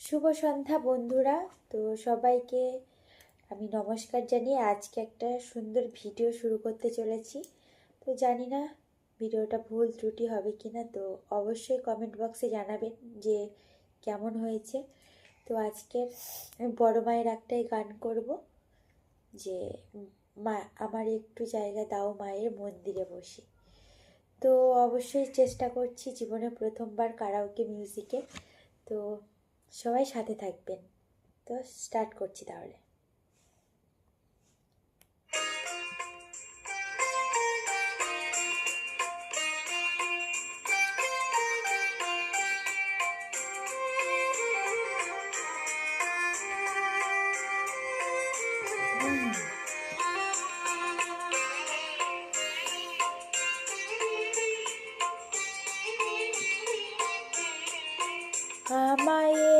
শুভ সন্ধ্যা বন্ধুরা। তো সবাইকে আমি নমস্কার জানিয়ে আজকে একটা সুন্দর ভিডিও শুরু করতে চলেছি। তো জানি না ভিডিওটা ভুল ত্রুটি হবে কি না তো অবশ্যই কমেন্ট বক্সে জানাবেন যে কেমন হয়েছে। তো আজকের আমি বড় মায়ের একটাই গান করব, যে মা, আমার একটু জায়গা দাও মায়ের মন্দিরে বসে। তো অবশ্যই চেষ্টা করছি জীবনে প্রথমবার কারাওকে মিউজিকে তো সবাই সাথে থাকবেন। তো স্টার্ট করছি তাহলে। আমায়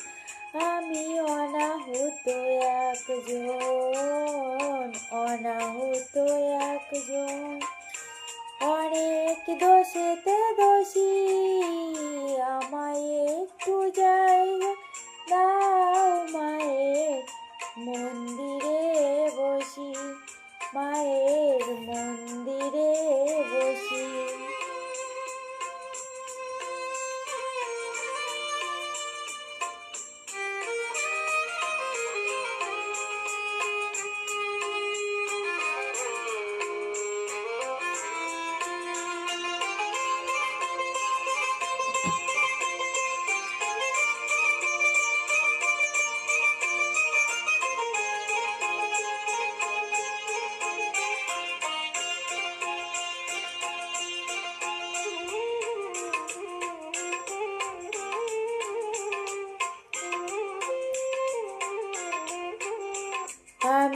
আমি অনাহুত একজন অনাহুত একজন। অনেক দোষেতে দোষী আমায় একটু যাই দাও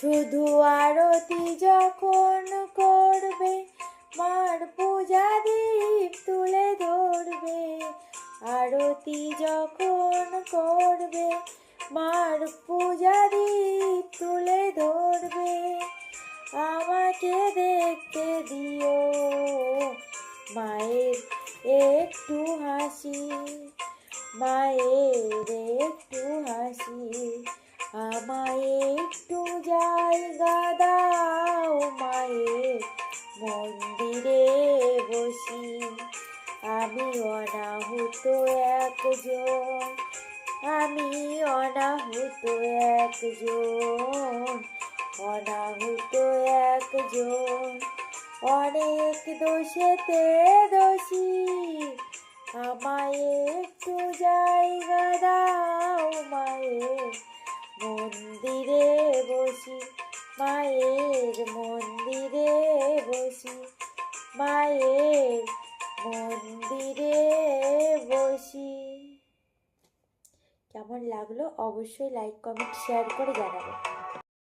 শুধু আরতি যখন করবে, মার পূজা দীপ তুলে ধরবে। আরতি যখন করবে, মার পূজা দীপ তুলে ধরবে। আমাকে দেখতে দিও, মায়ের একটু হাসি, মায়ের একটু হাসি, আমায় মন্দিরে বসি। আমি অনাহুত একজন। আমি অনাহুত একজন। অনাহুত একজন। অনেক দোষেতে দোষী। আমায় একটু জায়গা মন্দিরে বসি। কেমন লাগল অবশ্যই লাইক কমেন্ট শেয়ার করে জানাবেন